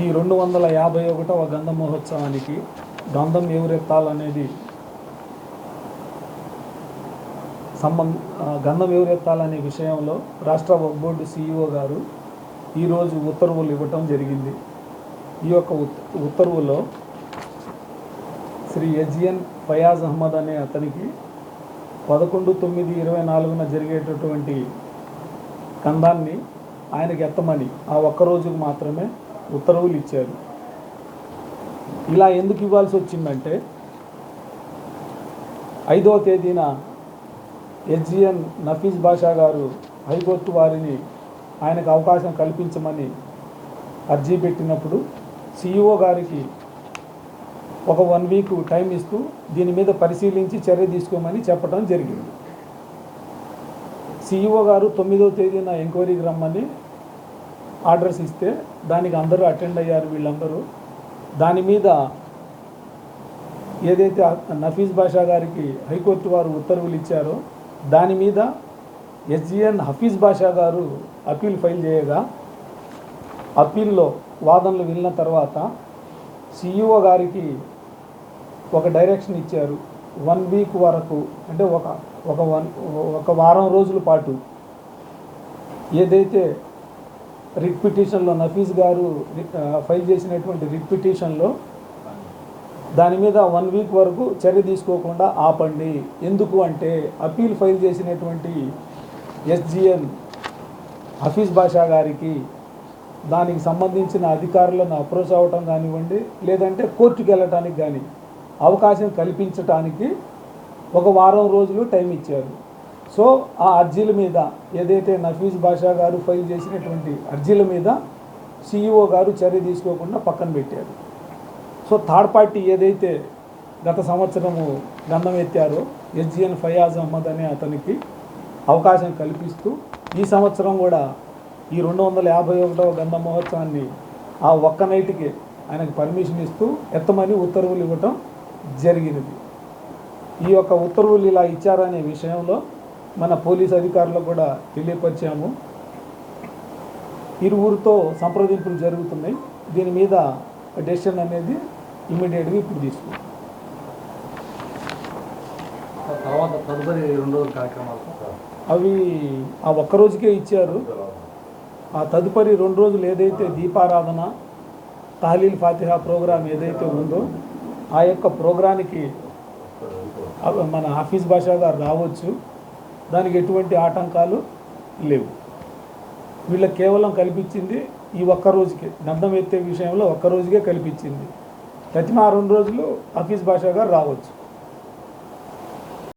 ఈ రెండు వందల యాభై ఒకటవ గంధ మహోత్సవానికి గంధం ఎవరెత్తాలనేది సంబంధ గంధం ఎవరెత్తాలనే విషయంలో రాష్ట్ర బోర్డు సీఈఓ గారు ఈరోజు ఉత్తర్వులు ఇవ్వటం జరిగింది. ఈ యొక్క ఉత్ ఉత్తర్వులో శ్రీ ఎజిఎన్ ఫయాజ్ అహ్మద్ అనే అతనికి పదకొండు తొమ్మిది ఇరవై నాలుగున జరిగేటటువంటి కందాన్ని ఆయనకి ఎత్తమని ఆ ఒక్కరోజుకు మాత్రమే ఉత్తర్వులు ఇచ్చారు. ఇలా ఎందుకు ఇవ్వాల్సి వచ్చిందంటే ఐదవ తేదీన హెచ్జిఎన్ నఫీజ్ బాషా గారు హైకోర్టు వారిని ఆయనకు అవకాశం కల్పించమని అర్జీ పెట్టినప్పుడు సిఇఓ గారికి ఒక వన్ వీక్ టైం ఇస్తూ దీని మీద పరిశీలించి చర్య తీసుకోమని చెప్పడం జరిగింది. సిఇఓ గారు తొమ్మిదో తేదీన ఎంక్వైరీకి రమ్మని ఆర్డర్స్ ఇస్తే దానికి అందరూ అటెండ్ అయ్యారు వీళ్ళందరూ. దాని మీద ఏదైతే నఫీజ్ బాషా గారికి హైకోర్టు వారు ఉత్తర్వులు ఇచ్చారో దాని మీద ఎస్జిఎన్ హఫీజ్ బాషా గారు అప్పీల్ ఫైల్ చేయగా అప్పీల్లో వాదనలు విన్న తర్వాత సిఇఓ గారికి ఒక డైరెక్షన్ ఇచ్చారు. వన్ వీక్ వరకు అంటే ఒక ఒక వన్ ఒక వారం రోజుల పాటు ఏదైతే రిట్ పిటిషన్లో నఫీజ్ గారు ఫైల్ చేసినటువంటి రిట్ పిటిషన్లో దాని మీద వన్ వీక్ వరకు చర్య తీసుకోకుండా ఆపండి. ఎందుకు అంటే అప్పీల్ ఫైల్ చేసినటువంటి ఎస్జిఎన్ హఫీజ్ బాషా గారికి దానికి సంబంధించిన అధికారులను అప్రోచ్ అవ్వటం కానివ్వండి లేదంటే కోర్టుకి వెళ్ళటానికి కానీ అవకాశం కల్పించటానికి ఒక వారం రోజులు టైం ఇచ్చారు. సో ఆ అర్జీల మీద ఏదైతే నఫీజ్ బాషా గారు ఫైల్ చేసినటువంటి అర్జీల మీద సిఇఓ గారు చర్య తీసుకోకుండా పక్కన పెట్టారు. సో థర్డ్ పార్టీ ఏదైతే గత సంవత్సరము గంధం ఎత్తారో ఎస్జిఎన్ ఫయాజ్ అహ్మద్ అనే అతనికి అవకాశం కల్పిస్తూ ఈ సంవత్సరం కూడా ఈ రెండు వందల యాభై ఒకటవ గంధ మహోత్సవాన్ని ఆ ఒక్క నైట్కి ఆయనకు పర్మిషన్ ఇస్తూ ఎత్తమని ఉత్తర్వులు ఇవ్వటం జరిగినది. ఈ యొక్క ఉత్తర్వులు ఇలా ఇచ్చారనే విషయంలో మన పోలీస్ అధికారులకు కూడా తెలియపరిచాము. ఇరువురితో సంప్రదింపులు జరుగుతున్నాయి. దీని మీద డెసిషన్ అనేది ఇమీడియట్గా ఇప్పుడు తీసుకుంటాం. తర్వాత తదుపరి రెండు రోజుల కార్యక్రమాలు అవి ఆ ఒక్క రోజుకే ఇచ్చారు. ఆ తదుపరి రెండు రోజులు ఏదైతే దీపారాధన తహలీల్ ఫాతిహా ప్రోగ్రాం ఏదైతే ఉందో ఆ యొక్క ప్రోగ్రానికి మన హఫీజ్ బాషా గారు రావచ్చు. దానికి ఎటువంటి ఆటంకాలు లేవు. వీళ్ళకి కేవలం కల్పించింది ఈ ఒక్క రోజుకే గంధం ఎత్తే విషయంలో ఒక్క రోజుకే కల్పించింది. ప్రతిమా రెండు రోజులు హఫీజ్ బాషా గారు రావచ్చు.